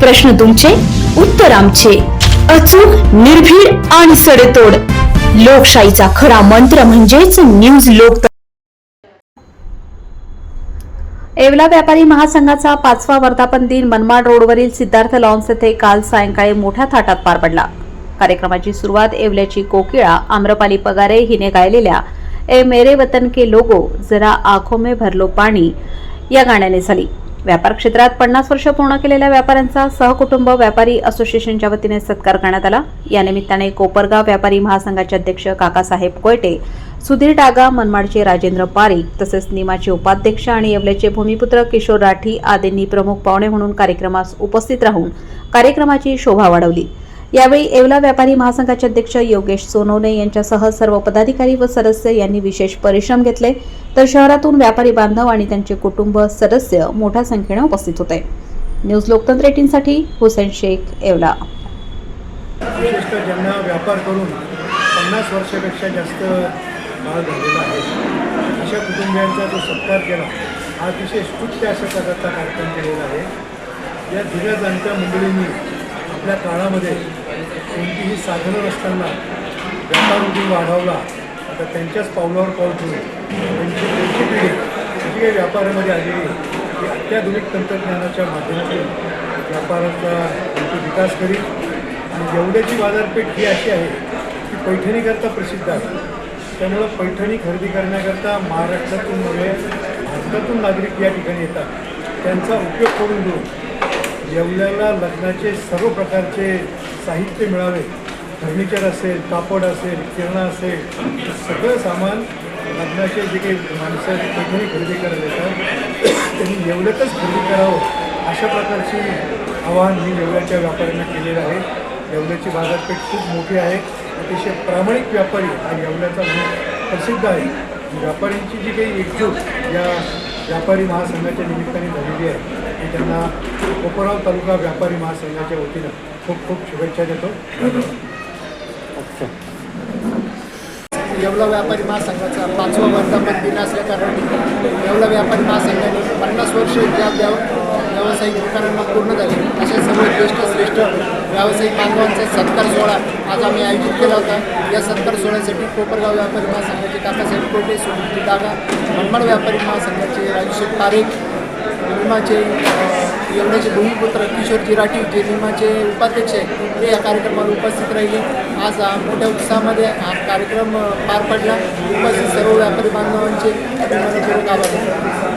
प्रश्न तुमचे उत्तर आमचे. अचूक निर्भीड आणि सडेतोड. लोकशाहीचा खरा मंत्र म्हणजेच न्यूज लोक येवला व्यापारी महासंघाचा पाचवा वर्धापन दिन मनमाड रोडवरील सिद्धार्थ लॉन्स येथे काल सायंकाळी मोठ्या थाटात पार पडला. कार्यक्रमाची सुरुवात येवल्याची कोकिळा आम्रपाली पगारे हिने गायलेल्या ए मेरे वतन के लोगो जरा आखो में भरलो पाणी या गाण्याने झाली. व्यापार क्षेत्रात पन्नास वर्ष पूर्ण केलेल्या व्यापाऱ्यांचा सहकुटुंब व्यापारी असोसिएशनच्या वतीने सत्कार करण्यात आला. या निमित्ताने कोपरगाव व्यापारी महासंघाचे अध्यक्ष काकासाहेब कोयटे सुधीर डागा मनमाडचे राजेंद्र पारीख तसेच निमाचे उपाध्यक्ष आणि येवल्याचे भूमिपुत्र किशोर राठी आदींनी प्रमुख पाहुणे म्हणून कार्यक्रमास उपस्थित राहून कार्यक्रमाची शोभा वाढवली. यावेळी येवला व्यापारी महासंघाचे अध्यक्ष योगेश सोनवणे यांच्यासह सर्व पदाधिकारी व सदस्य यांनी विशेष परिश्रम घेतले. तर शहरातून व्यापारी बांधव आणि त्यांचे कुटुंब सदस्य मोठ्या संख्येने उपस्थित होते. न्यूज लोकतंत्र एटीनसाठी हुसेन शेख येवला. विशेषतः ज्यांना व्यापार करून पन्नास वर्षापेक्षा जास्त काळ झालेला आहे. अशा कुटुंबियांचा जो सत्कार केला हा अतिशय स्तुत्य अशा प्रकारचा कार्यक्रम केलेला आहे. या जुन्या जाणत्या मंडळींनी आपल्या काळामध्ये कोणतीही साधनं नसताना व्यापार उद्योग वाढवला आता त्यांच्याच पावलावर पाऊल ठेवून त्यांची त्यांची पिढी जी काही व्यापारामध्ये आलेली ती अत्याधुनिक तंत्रज्ञानाच्या माध्यमातून व्यापाराचा त्यांचा विकास करील आणि जेवढ्याची बाजारपेठ ही अशी आहे की पैठणीकरता प्रसिद्ध आहे. त्यामुळं पैठणी खरेदी करण्याकरता महाराष्ट्रातून नव्हे भारतातून नागरिक या ठिकाणी येतात. त्यांचा उपयोग करून घेऊन येवल्याला लग्नाचे सर्व प्रकारचे साहित्य मिळावे. फर्निचर असेल कापड असेल किरणा असेल सगळं सामान लग्नाचे जे काही माणसं पैठणी खरेदी करायला येतात. त्यांनी येवल्यातच खरेदी करावं अशा प्रकारची आवाहन मी येवल्याच्या व्यापाऱ्यांना केलेलं आहे. येवल्याची बाजारपेठ खूप मोठी आहे. अतिशय प्रामाणिक व्यापारी हा येवल्याचा म्हणून प्रसिद्ध आहे. व्यापाऱ्यांची जी काही एकजूट या व्यापारी महासंघाच्या निमित्ताने झालेली आहे. मी त्यांना कोपरगाव तालुका व्यापारी महासंघाच्या वतीनं खूप खूप शुभेच्छा देतो. येवला व्यापारी महासंघाचा पाचवा वर्धापन दिन असल्या कारणाने येवला व्यापारी महासंघाने पन्नास वर्ष ज्या व्यावसायिक दुकानांना पूर्ण झाले. अशा सर्व ज्येष्ठ श्रेष्ठ व्यावसायिक बांधवांचा सत्कार सोहळा आज आम्ही आयोजित केला होता. या सत्कार सोहळ्यासाठी कोपरगाव व्यापारी महासंघाचे काकासाहेब कोटे सुनील दागा मनमाड व्यापारी महासंघाचे राजेश पारेख निमाचे येवण्याचे भूमिपुत्र किशोरजी राठी जे निमाचे उपाध्यक्ष आहेत ते या कार्यक्रमाला उपस्थित राहिले. आज मोठ्या उत्साहामध्ये हा कार्यक्रम पार पडला. उपस्थित सर्व व्यापारी बांधवांचे अभिमानपूर्वक आभार.